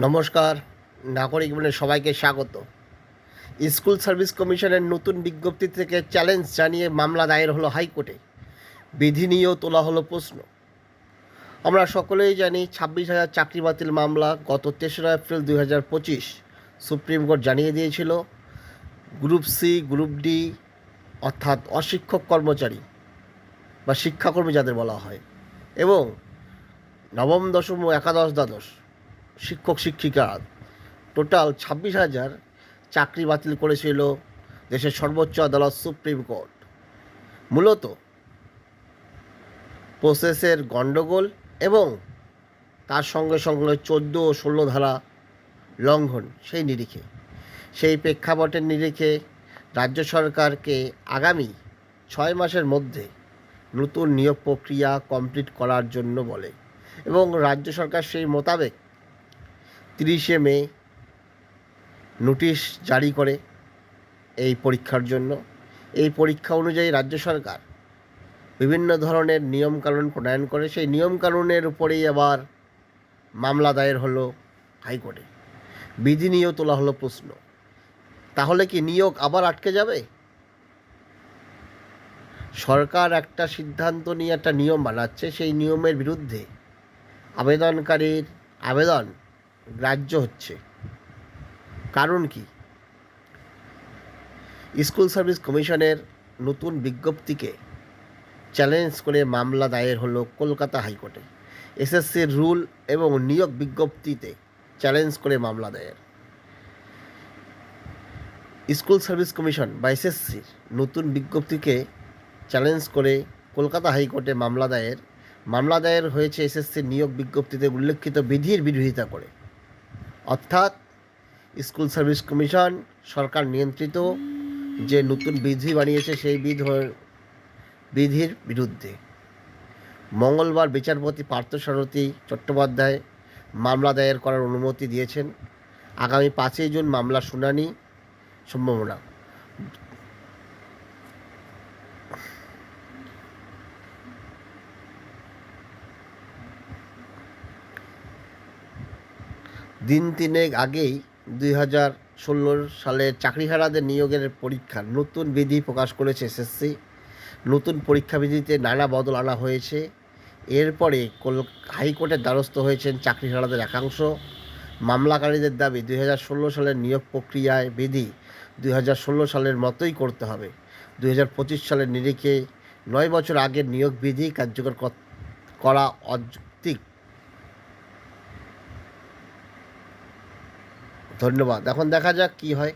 নমস্কার, নাগরিক জীবনে সবাইকে স্বাগত। স্কুল সার্ভিস কমিশনের নতুন বিজ্ঞপ্তি থেকে চ্যালেঞ্জ জানিয়ে মামলা দায়ের হলো হাইকোর্টে। বিধি নিয়েও তোলা হলো প্রশ্ন। আমরা সকলেই জানি ছাব্বিশ হাজার চাকরি বাতিল মামলা গত তেসরা এপ্রিল দুই হাজার পঁচিশ সুপ্রিম কোর্ট জানিয়ে দিয়েছিল, গ্রুপ সি, গ্রুপ ডি অর্থাৎ অশিক্ষক কর্মচারী বা শিক্ষাকর্মী যাদের বলা হয়। এবং নবম, দশম ও একাদশ, দ্বাদশ শিক্ষক শিক্ষিকা টোটাল ছাব্বিশ হাজার চাকরি বাতিল করেছিল দেশের সর্বোচ্চ আদালত সুপ্রিম কোর্ট। মূলত প্রসেসের গণ্ডগোল এবং তার সঙ্গে সঙ্গে চোদ্দ ও ষোলো ধারা লঙ্ঘন সেই নিরিখে। সেই প্রেক্ষাপটের নিরিখে রাজ্য সরকারকে আগামী ছয় মাসের মধ্যে নতুন নিয়োগ প্রক্রিয়া কমপ্লিট করার জন্য বলে এবং রাজ্য সরকার সেই মোতাবেক তিরিশে মে নোটিশ জারি করে এই পরীক্ষার জন্য। এই পরীক্ষা অনুযায়ী রাজ্য সরকার বিভিন্ন ধরনের নিয়মকানুন প্রণয়ন করে, সেই নিয়মকানুনের উপরেই আবার মামলা দায়ের হলো হাইকোর্টে। বিধি নিয়েও তোলা হলো প্রশ্ন। তাহলে কি নিয়োগ আবার আটকে যাবে? সরকার একটা সিদ্ধান্ত নিয়ে একটা নিয়ম বানাচ্ছে, সেই নিয়মের বিরুদ্ধে আবেদনকারীর আবেদন গ্রাহ্য হচ্ছে। কারণ কি? স্কুল সার্ভিস কমিশনের নতুন বিজ্ঞপ্তিকে চ্যালেঞ্জ করে মামলা দায়ের হলো কলকাতা হাইকোর্টে। এসএসসির রুল এবং নিয়োগ বিজ্ঞপ্তিতে চ্যালেঞ্জ করে মামলা দায়ের। স্কুল সার্ভিস কমিশন বা এসএসসির নতুন বিজ্ঞপ্তিকে চ্যালেঞ্জ করে কলকাতা হাইকোর্টে মামলা দায়ের। মামলা দায়ের হয়েছে এসএসসির নিয়োগ বিজ্ঞপ্তিতে উল্লেখিত বিধির বিরোধিতা করে। অর্থাৎ স্কুল সার্ভিস কমিশন সরকার নিয়ন্ত্রিত যে নতুন বিধি বানিয়েছে সেই বিধ বিধির বিরুদ্ধে। মঙ্গলবার বিচারপতি পার্থসারথী চট্টোপাধ্যায় মামলা দায়ের করার অনুমতি দিয়েছেন। আগামী পাঁচই জুন মামলা শুনানি সম্ভাবনা। দিন তিনেক আগেই দুই হাজার ষোলো সালের চাকরিহারাদের নিয়োগের পরীক্ষা নতুন বিধি প্রকাশ করেছে এসএসসি নতুন পরীক্ষা বিধিতে নানা বদল আনা হয়েছে। এরপরে কল হাইকোর্টের দ্বারস্থ হয়েছেন চাকরিহারাদের একাংশ। মামলাকারীদের দাবি দুই হাজার ষোলো সালের নিয়োগ প্রক্রিয়ায় বিধি দুই হাজার ষোলো সালের মতোই করতে হবে। দুই হাজার পঁচিশ সালের নিরিখে নয় বছর আগের নিয়োগ বিধি কার্যকর কর- করা অযৌক্তিক ধন্যবাদ। এখন দেখা যাক কি হয়।